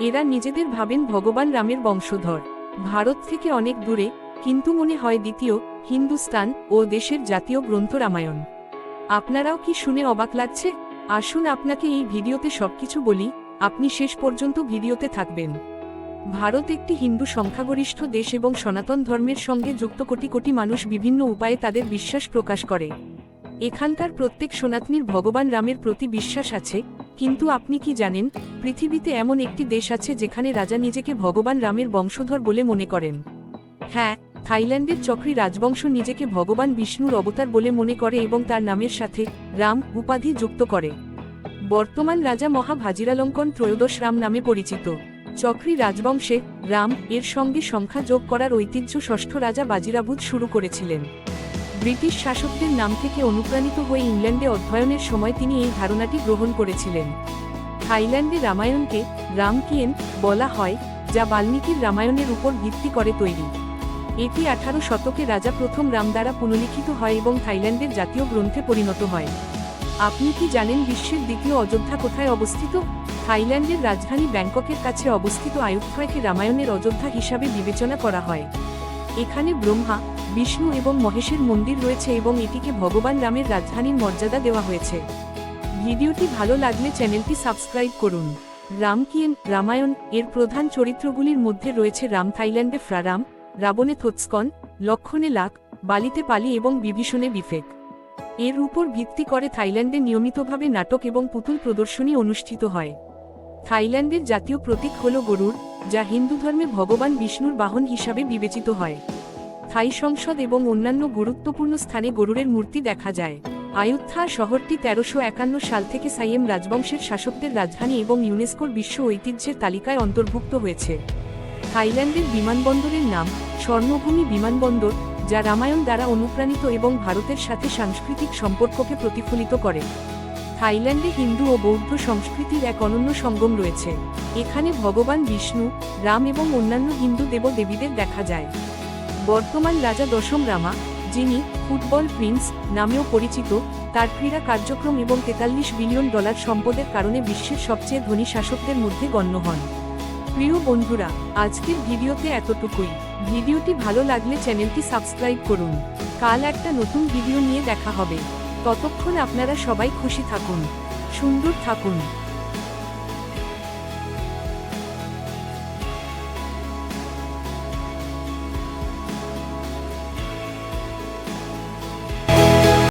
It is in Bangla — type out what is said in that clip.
এরা নিজেদের ভাবেন ভগবান রামের বংশধর। ভারত থেকে অনেক দূরে, কিন্তু মনে হয় দ্বিতীয়, হিন্দুস্তান ও দেশের জাতীয় গ্রন্থ রামায়ণ। আপনারাও কি শুনে অবাক লাগছে? আসুন আপনাকে এই ভিডিওতে সবকিছু বলি, আপনি শেষ পর্যন্ত ভিডিওতে থাকবেন। ভারত একটি হিন্দু সংখ্যাগরিষ্ঠ দেশ এবং সনাতন ধর্মের সঙ্গে যুক্ত কোটি কোটি মানুষ বিভিন্ন উপায়ে তাদের বিশ্বাস প্রকাশ করে। এখানকার প্রত্যেক সনাতনীর ভগবান রামের প্রতি বিশ্বাস আছে কিন্তু আপনি কি জানেন, পৃথিবীতে এমন একটি দেশ আছে যেখানে রাজা নিজেকে ভগবান রামের বংশধর বলে মনে করেন। হ্যাঁ থাইল্যান্ডের চক্রী রাজবংশ নিজেকে ভগবান বিষ্ণুর অবতার বলে মনে করে এবং তার নামের সাথে রাম উপাধি যুক্ত করে। বর্তমান রাজা মহা ভাজিরালঙ্কন ত্রয়োদশ রাম নামে পরিচিত। চক্রী রাজবংশে রাম এর সঙ্গে সংখ্যা যোগ করার ঐতিহ্য ষষ্ঠ রাজা বাজিরাবুত শুরু করেছিলেন। ব্রিটিশ শাসকদের নাম থেকে অনুপ্রাণিত হয়ে ইংল্যান্ডে অধ্যয়নের সময় তিনি এই ধারণাটি গ্রহণ করেছিলেন। থাইল্যান্ডে রামায়ণকে রামকিয়েন বলা হয়, যা বাল্মীকির রামায়ণের উপর ভিত্তি করে তৈরি। এটি আঠারো শতকে রাজা প্রথম রাম দ্বারা পুনলিখিত হয় এবং থাইল্যান্ডের জাতীয় গ্রন্থে পরিণত হয়। আপনি কি জানেন বিশ্বের দ্বিতীয় অযোধ্যা কোথায় অবস্থিত? থাইল্যান্ডের রাজধানী ব্যাংককের কাছে অবস্থিত আয়ুত্থয়কে রামায়ণের অযোধ্যা হিসাবে বিবেচনা করা হয়। এখানে ব্রহ্মা, বিষ্ণু এবং মহেশের মন্দির রয়েছে এবং এটিকে ভগবান রামের রাজধানীর মর্যাদা দেওয়া হয়েছে। ভিডিওটি ভালো লাগলে চ্যানেলটি সাবস্ক্রাইব করুন। রামকিয়েন, রামায়ণ এর প্রধান চরিত্রগুলির মধ্যে রয়েছে রাম থাইল্যান্ডে ফ্রারাম, রাবণে থোৎস্কন, লক্ষণে লাক বালিতে পালি এবং বিভীষণে বিফেক। এর উপর ভিত্তি করে থাইল্যান্ডে নিয়মিতভাবে নাটক এবং পুতুল প্রদর্শনী অনুষ্ঠিত হয়। থাইল্যান্ডের জাতীয় প্রতীক হল গরুর যা হিন্দু ধর্মে ভগবান বিষ্ণুর বাহন হিসাবে বিবেচিত হয়। থাই সংসদ এবং অন্যান্য গুরুত্বপূর্ণ স্থানে গরুরের মূর্তি দেখা যায়। আয়ুত্থা শহরটি তেরোশো একান্ন সাল থেকে সাইয়েম রাজবংশের শাসকদের রাজধানী এবং ইউনেস্কোর বিশ্ব ঐতিহ্যের তালিকায় অন্তর্ভুক্ত হয়েছে। থাইল্যান্ডের বিমানবন্দরের নাম স্বর্ণভূমি বিমানবন্দর, যা রামায়ণ দ্বারা অনুপ্রাণিত এবং ভারতের সাথে সাংস্কৃতিক সম্পর্ককে প্রতিফলিত করে। থাইল্যান্ডে হিন্দু ও বৌদ্ধ সংস্কৃতির এক অনন্য সঙ্গম রয়েছে। এখানে ভগবান বিষ্ণু, রাম এবং অন্যান্য হিন্দু দেবদেবীদের দেখা যায়। বর্তমান রাজা দশম রামা, যিনি ফুটবল প্রিন্স নামেও পরিচিত, তার ক্রীড়া কার্যক্রম এবং তেতাল্লিশ বিলিয়ন ডলার সম্পদের কারণে বিশ্বের সবচেয়ে ধনী শাসকদের মধ্যে গণ্য হন। প্রিয় বন্ধুরা, আজকের ভিডিওতে এতটুকুই। ভিডিওটি ভালো লাগলে চ্যানেলটি সাবস্ক্রাইব করুন। কাল একটা নতুন ভিডিও নিয়ে দেখা হবে। ততক্ষণ আপনারা সবাই খুশি থাকুন সুন্দর থাকুন।